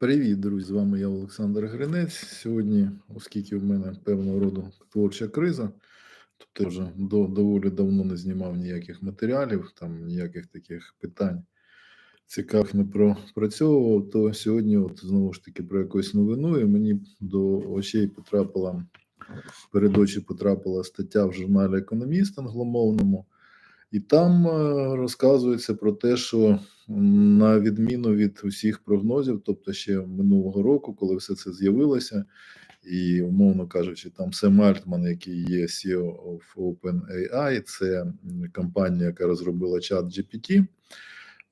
Привіт, друзі! З вами я Олександр Гринець. Сьогодні, оскільки в мене певного роду творча криза, тобто вже до, доволі давно не знімав ніяких матеріалів, там ніяких таких питань цікавих не пропрацьовував, то сьогодні, от знову ж таки, про якусь новину, і мені до очей потрапила перед потрапила стаття в журналі Економіст англомовному. І там е, розказується про те, що на відміну від усіх прогнозів, тобто ще минулого року, коли все це з'явилося, і умовно кажучи, там Сем Альтман, який є CEO of OpenAI, це компанія, яка розробила чат GPT.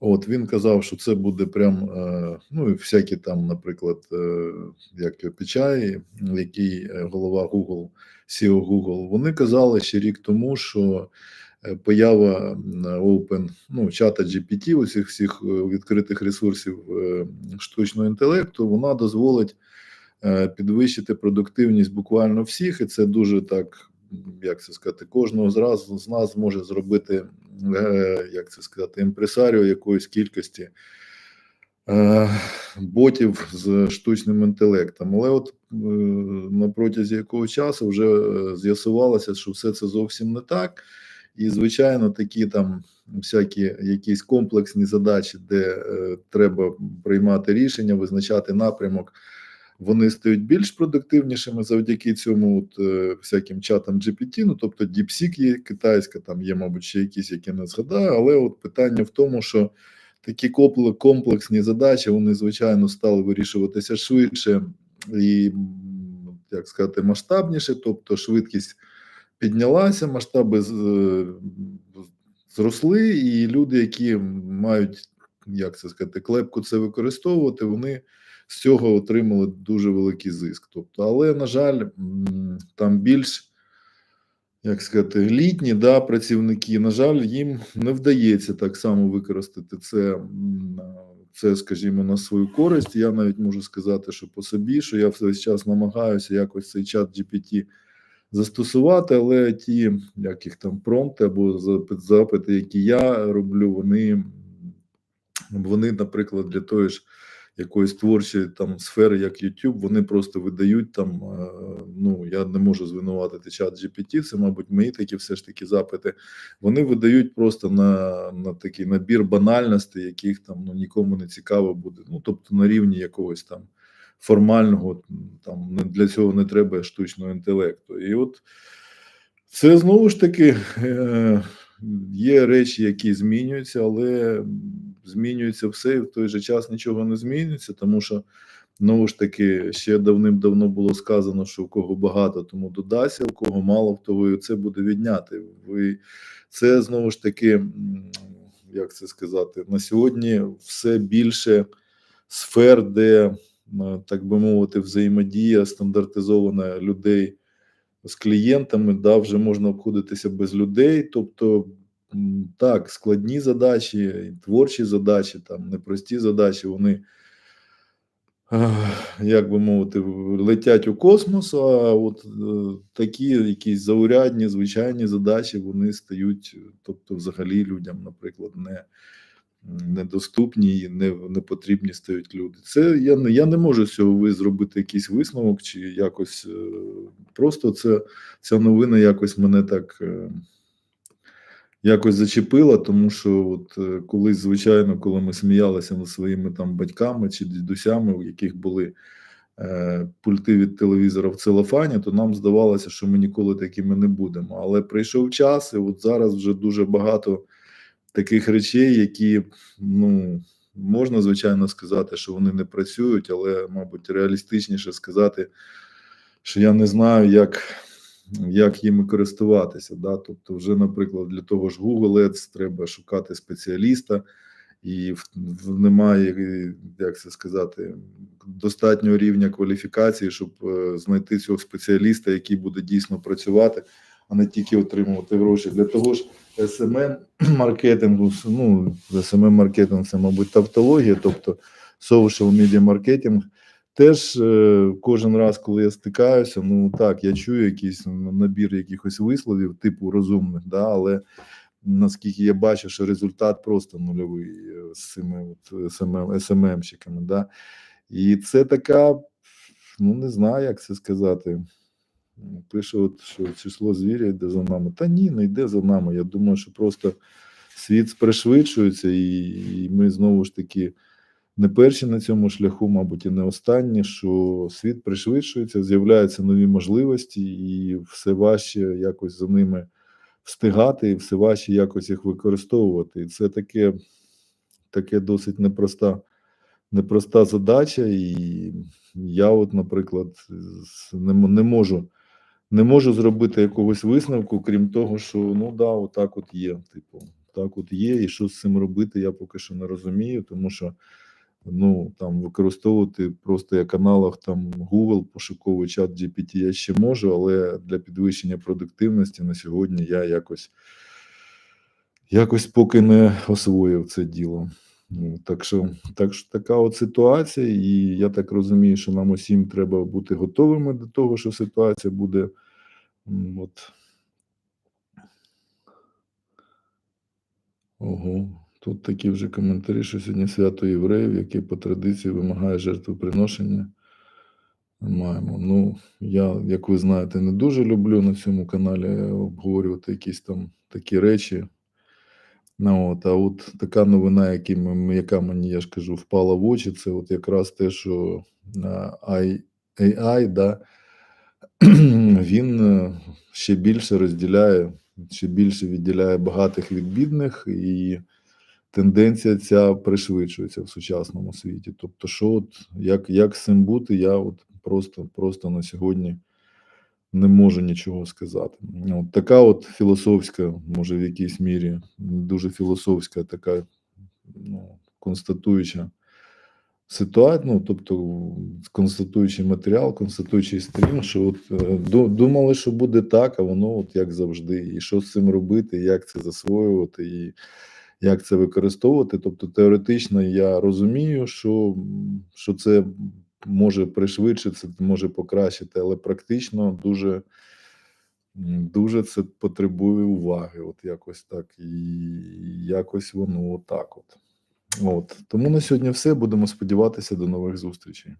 От він казав, що це буде прям е, ну і всякі там, наприклад, е, як Пічай, який голова Google, CEO Google, вони казали ще рік тому, що поява м, Open, ну, чата GPT, усіх всіх е, відкритих ресурсів е, штучного інтелекту, вона дозволить е, підвищити продуктивність буквально всіх, і це дуже так, як це сказати, кожного зразу з нас зможе зробити, е, як це сказати, імпресаріо якоїсь кількості е, ботів з штучним інтелектом. Але от е, на протязі якого часу вже е, з'ясувалося, що все це зовсім не так. І, звичайно, такі там всякі якісь комплексні задачі, де е, треба приймати рішення, визначати напрямок, вони стають більш продуктивнішими завдяки цьому от, е, всяким чатам GPT, ну тобто DeepSeek є китайська, там є, мабуть, ще якісь, які не згадаю, але от питання в тому, що такі компле- комплексні задачі, вони, звичайно, стали вирішуватися швидше і, як сказати, масштабніше, тобто швидкість піднялася, масштаби е, зросли, і люди, які мають, як це сказати, клепку це використовувати, вони з цього отримали дуже великий зиск. Тобто, але, на жаль, там більш як сказати, літні да, працівники, на жаль, їм не вдається так само використати це, це, скажімо, на свою користь. Я навіть можу сказати, що по собі, що я весь час намагаюся якось цей чат GPT застосувати, але ті, як їх там промпти або запити, які я роблю, вони, вони, наприклад, для тої ж якоїсь творчої там сфери, як YouTube, вони просто видають там. е, Ну я не можу звинуватити чат GPT, це, мабуть, мої такі все ж таки запити. Вони видають просто на, на такий набір банальностей, яких там ну нікому не цікаво буде. Ну тобто на рівні якогось там формального, там для цього не треба штучного інтелекту. І от це знову ж таки е, є речі, які змінюються, але змінюється все, і в той же час нічого не змінюється, тому що знову ж таки ще давним-давно було сказано, що у кого багато, тому додасться, у кого мало, в того і це буде відняти. Ви це знову ж таки, як це сказати, на сьогодні все більше сфер, де так би мовити, взаємодія стандартизована людей з клієнтами, да, вже можна обходитися без людей. Тобто, так, складні задачі, творчі задачі, там непрості задачі, вони, як би мовити, летять у космос, а от е, такі якісь заурядні, звичайні задачі, вони стають, тобто, взагалі людям, наприклад, не недоступні і не, не потрібні стають люди. Це я я не можу з цього зробити якийсь висновок, чи якось е, просто це ця новина якось мене так е, якось зачепила, тому що от е, колись, звичайно, коли ми сміялися над своїми там батьками чи дідусями, у яких були е, пульти від телевізора в целофані, то нам здавалося, що ми ніколи такими не будемо. Але прийшов час, і от зараз вже дуже багато таких речей, які ну можна звичайно сказати, що вони не працюють, але, мабуть, реалістичніше сказати, що я не знаю, як, як їми користуватися. Да? Тобто, вже, наприклад, для того ж Google Ads треба шукати спеціаліста, і немає, як це сказати, достатнього рівня кваліфікації, щоб е, знайти цього спеціаліста, який буде дійсно працювати, а не тільки отримувати гроші. Для того ж SMM маркетингу, ну, SMM маркетинг це, мабуть, тавтологія, тобто social media маркетинг. Теж е, кожен раз, коли я стикаюся, ну так, я чую якийсь набір якихось висловів, типу розумних, да, але наскільки я бачу, що результат просто нульовий е, з цими от SMM, SMM-щиками, да. І це така, ну не знаю, як це сказати. Пише, от, що число звіря йде за нами. Та ні, не йде за нами. Я думаю, що просто світ пришвидшується, і, і ми знову ж таки не перші на цьому шляху, мабуть, і не останні, що світ пришвидшується, з'являються нові можливості, і все важче якось за ними встигати, і все важче якось їх використовувати. І це таке, таке досить непроста, непроста задача. І я, от, наприклад, не, не можу. Не можу зробити якогось висновку, крім того, що ну да, отак от є. Типу, так от є, і що з цим робити, я поки що не розумію, тому що ну там використовувати просто як аналог там Google, пошуковий чат GPT я ще можу, але для підвищення продуктивності на сьогодні я якось, якось поки не освоїв це діло. Так що, так що така от ситуація, і я так розумію, що нам усім треба бути готовими до того, що ситуація буде от. Ого, тут такі вже коментарі, що сьогодні свято євреїв, яке по традиції вимагає жертвоприношення. Маємо. Ну, я, як ви знаєте, не дуже люблю на цьому каналі обговорювати якісь там такі речі. Ну, от, а от така новина, яка мені, я ж кажу, впала в очі, це от якраз те, що AI да, він е, ще більше розділяє, ще більше відділяє багатих від бідних, і тенденція ця пришвидшується в сучасному світі. Тобто, що от, як, як з цим бути, я от просто, просто на сьогодні не можу нічого сказати. От така от філософська, може, в якійсь мірі, дуже філософська така ну, констатуюча ситуація, ну, тобто констатуючий матеріал, констатуючий стрім, що от е, думали, що буде так, а воно от як завжди. І що з цим робити, як це засвоювати, і як це використовувати. Тобто, теоретично я розумію, що, що це може пришвидшити, може покращити, але практично дуже. Дуже це потребує уваги, от якось так, і якось воно отак. От. От. Тому на сьогодні все. Будемо сподіватися до нових зустрічей.